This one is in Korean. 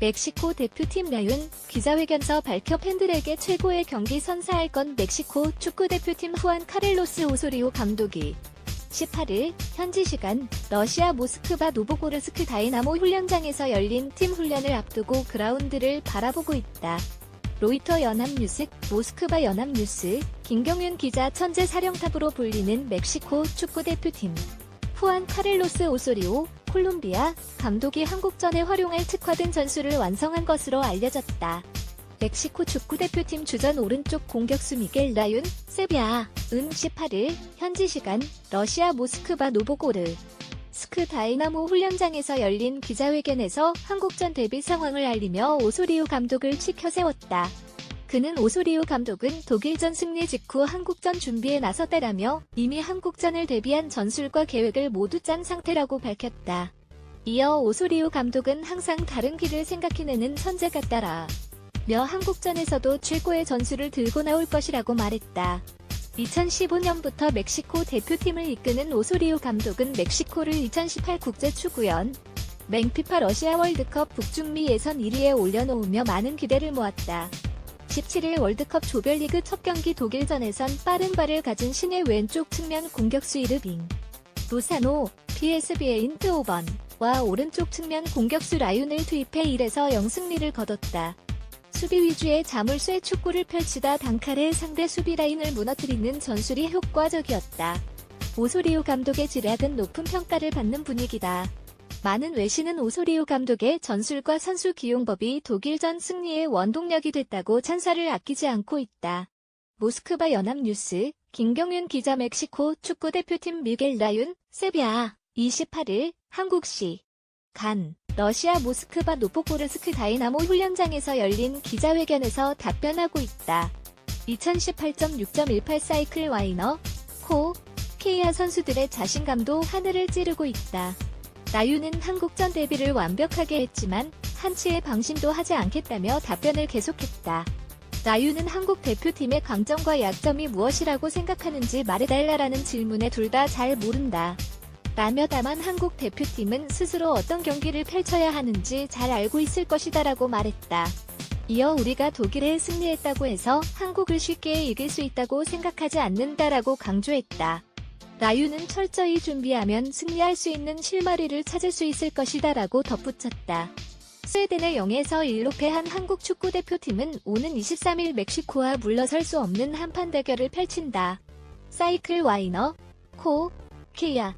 멕시코 대표팀 라윤 기자회견서 밝혀 팬들에게 최고의 경기 선사할 건 멕시코 축구대표팀 후안 카렐로스 오소리오 감독이 18일 현지 시간 러시아 모스크바 노보고르스크 다이나모 훈련장에서 열린 팀 훈련을 앞두고 그라운드를 바라보고 있다. 로이터 연합뉴스, 모스크바 연합뉴스, 김경윤 기자 천재 사령탑으로 불리는 멕시코 축구 대표팀. 후안 카렐로스 오소리오, 콜롬비아, 감독이 한국전에 활용할 특화된 전술을 완성한 것으로 알려졌다. 멕시코 축구대표팀 주전 오른쪽 공격수 미겔 라윤, 세비야, 은 18일, 현지 시간, 러시아 모스크바 노보고르. 스크 다이나모 훈련장에서 열린 기자회견에서 한국전 데뷔 상황을 알리며 오소리오 감독을 치켜 세웠다. 그는 오소리오 감독은 독일전 승리 직후 한국전 준비에 나섰다라며 이미 한국전을 대비한 전술과 계획을 모두 짠 상태라고 밝혔다. 이어 오소리오 감독은 항상 다른 길을 생각해내는 천재 같다라. 며 한국전에서도 최고의 전술을 들고 나올 것이라고 말했다. 2015년부터 멕시코 대표팀을 이끄는 오소리오 감독은 멕시코를 2018 국제축구연 맹피파 러시아 월드컵 북중미 예선 1위에 올려놓으며 많은 기대를 모았다. 17일 월드컵 조별리그 첫 경기 독일전에선 빠른 발을 가진 신의 왼쪽 측면 공격수 이르빙, 루사노, PSB의 인트오번와 오른쪽 측면 공격수 라윤을 투입해 1에서 0 승리를 거뒀다. 수비 위주의 자물쇠 축구를 펼치다 단칼에 상대 수비 라인을 무너뜨리는 전술이 효과적이었다. 오소리오 감독의 지략은 높은 평가를 받는 분위기다. 많은 외신은 오소리오 감독의 전술과 선수 기용법이 독일전 승리의 원동력이 됐다고 찬사를 아끼지 않고 있다. 모스크바 연합뉴스 김경윤 기자 멕시코 축구대표팀 미겔 라윤 세비야 28일 한국시 간 러시아 모스크바 노포코르스크 다이나모 훈련장에서 열린 기자회견에서 답변하고 있다. 2018.6.18 사이클 와이너, 코, 케이아 선수들의 자신감도 하늘을 찌르고 있다. 나유는 한국전 데뷔를 완벽하게 했지만 한치의 방심도 하지 않겠다며 답변을 계속했다. 나유는 한국 대표팀의 강점과 약점이 무엇이라고 생각하는지 말해달라라는 질문에 둘 다 잘 모른다. 라며 다만 한국 대표팀은 스스로 어떤 경기를 펼쳐야 하는지 잘 알고 있을 것이다 라고 말했다. 이어 우리가 독일에 승리했다고 해서 한국을 쉽게 이길 수 있다고 생각하지 않는다라고 강조했다. 라유는 철저히 준비하면 승리할 수 있는 실마리를 찾을 수 있을 것이다 라고 덧붙였다. 스웨덴의 0에서 1로 패한 한국 축구대표팀은 오는 23일 멕시코와 물러설 수 없는 한판 대결을 펼친다. 사이클 와이너, 코, 케야